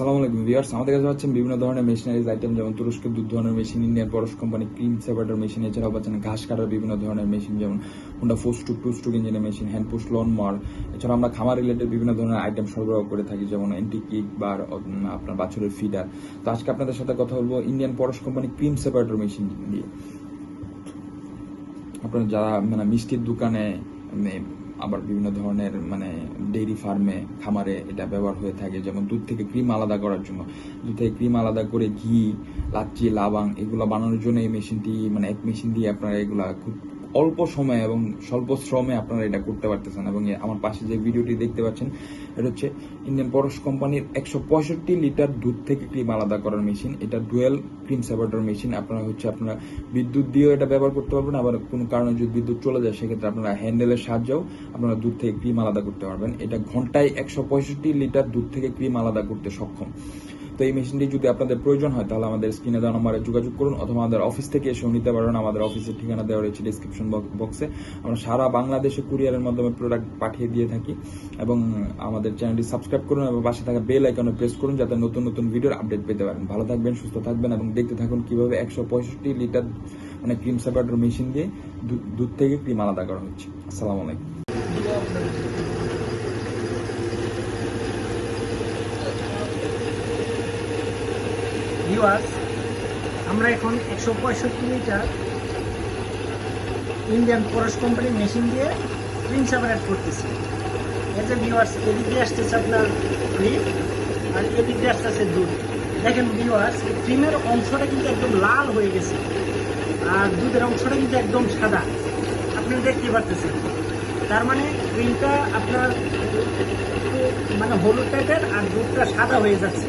আসসালামু আলাইকুম ভিউয়ার্স, আমাদের কাছে পাচ্ছেন বিভিন্ন ধরনের মেশিনারিজ, আইটেম যেমন তুরস্কের দুধ ধরনের machine, Indian Parash company, cream separator machine, এছাড়াও পাচ্ছেন ঘাস কাটার বিভিন্ন ধরনের মেশিন যেমন Honda four two two stroke ইঞ্জিনের machine hand push lawn mower এছাড়া আমরা খামার রিলেটেড বিভিন্ন ধরনের আইটেম সরবরাহ করে থাকি, যেমন এন্টি কিক বা আপনার বাছুরের ফিডার তো আজকে আপনাদের সাথে কথা বলব Indian Paras company cream separator machine দিয়ে আপনার যারা মানে মিষ্টির দোকানে মানে আবার বিভিন্ন ধরনের মানে ডেইরি ফার্মে খামারে এটা ব্যবহার হয়ে থাকে, যেমন দুধ থেকে ক্রিম আলাদা করার জন্য। দুধ থেকে ক্রিম আলাদা করে ঘি লাচ্চি লাবাং এগুলো বানানোর জন্য এই মেশিনটি মানে এক মেশিন দিয়ে আপনারা এগুলা খুব অল্প সময়ে এবং স্বল্প শ্রমে আপনারা এটা করতে পারতেছেন এবং আমার পাশে যে ভিডিওটি দেখতে পাচ্ছেন, এটা হচ্ছে ইন্ডিয়ান পরশ কোম্পানির একশো পঁয়ষট্টি লিটার দুধ থেকে ক্রিম আলাদা করার মেশিন। এটা ডুয়েল ক্রিম সেপারেটর মেশিন। আপনারা হচ্ছে আপনারা বিদ্যুৎ দিয়েও এটা ব্যবহার করতে পারবেন। আবার কোনো কারণে যদি বিদ্যুৎ চলে যায়, সেক্ষেত্রে আপনারা হ্যান্ডেলের সাহায্যেও আপনারা দুধ থেকে ক্রিম আলাদা করতে পারবেন। এটা ঘন্টায় একশো পঁয়ষট্টি লিটার দুধ থেকে ক্রিম আলাদা করতে সক্ষম। তো এই মেশিনটি যদি আপনাদের প্রয়োজন হয়, তাহলে আমাদের স্ক্রিনে দেওয়া নম্বরে যোগাযোগ করুন অথবা আমাদের অফিস থেকে এসেও নিতে পারেন। আমাদের অফিসের ঠিকানা দেওয়া রয়েছে ডিসক্রিপশন বক্সে আমরা সারা বাংলাদেশে কুরিয়ারের মাধ্যমে প্রোডাক্ট পাঠিয়ে দিয়ে থাকি এবং আমাদের চ্যানেলটি সাবস্ক্রাইব করুন এবং পাশে থাকা বেল আইকনে প্রেস করুন যাতে নতুন নতুন ভিডিওর আপডেট পেতে পারেন। ভালো থাকবেন, সুস্থ থাকবেন এবং দেখতে থাকুন কীভাবে একশো পঁয়ষট্টি লিটার মানে ক্রিম সেপারেটর মেশিন দিয়ে দুধ থেকে ক্রিম আলাদা করা হচ্ছে। আসসালামু আলাইকুম। ভিউয়ার্স, আমরা এখন একশো পঁয়ষট্টি লিটার ইন্ডিয়ান পরশ কোম্পানির মেশিন দিয়ে ক্রিম সেপারেট করতেছি। এতে ভিউয়ার্স এদিক আসতেছে আপনার ক্রিম আর এদিক আসতেছে দুধ। দেখেন ভিউয়ার্স ক্রিমের অংশটা কিন্তু একদম লাল হয়ে গেছে আর দুধের অংশটা কিন্তু একদম সাদা। আপনি দেখতে পারতেছেন। তার মানে ক্রিমটা আপনার মানে হলুদ টাইপের আর দুধটা সাদা হয়ে যাচ্ছে।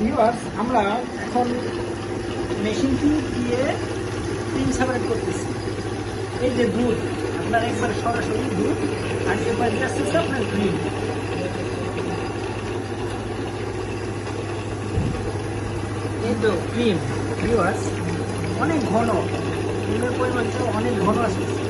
ভিউয়ার্স আমরা এখন মেশিনটি দিয়ে ক্রিম সেপারেট করতেছি। এই যে দুধ আপনার একবার সরাসরি দুধ আর এবার আসতেছে আপনার ক্রিম এই তো ক্রিম ভিউয়ার্স অনেক ঘন। ক্রিমের পরিমাণটা অনেক ঘন আসতেছে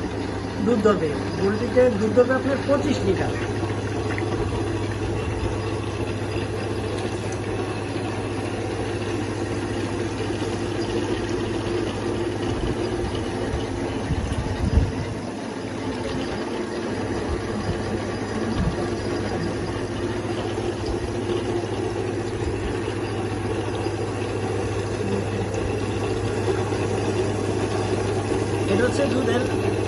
দুধ ধরবে পোলট্রিতে দুধ ধরবে আপনার পঁচিশ লিটার। এটা হচ্ছে দুধের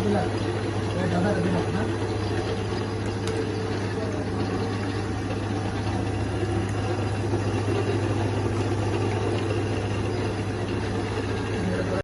দিয়ে দিন। এটা আবার দিলা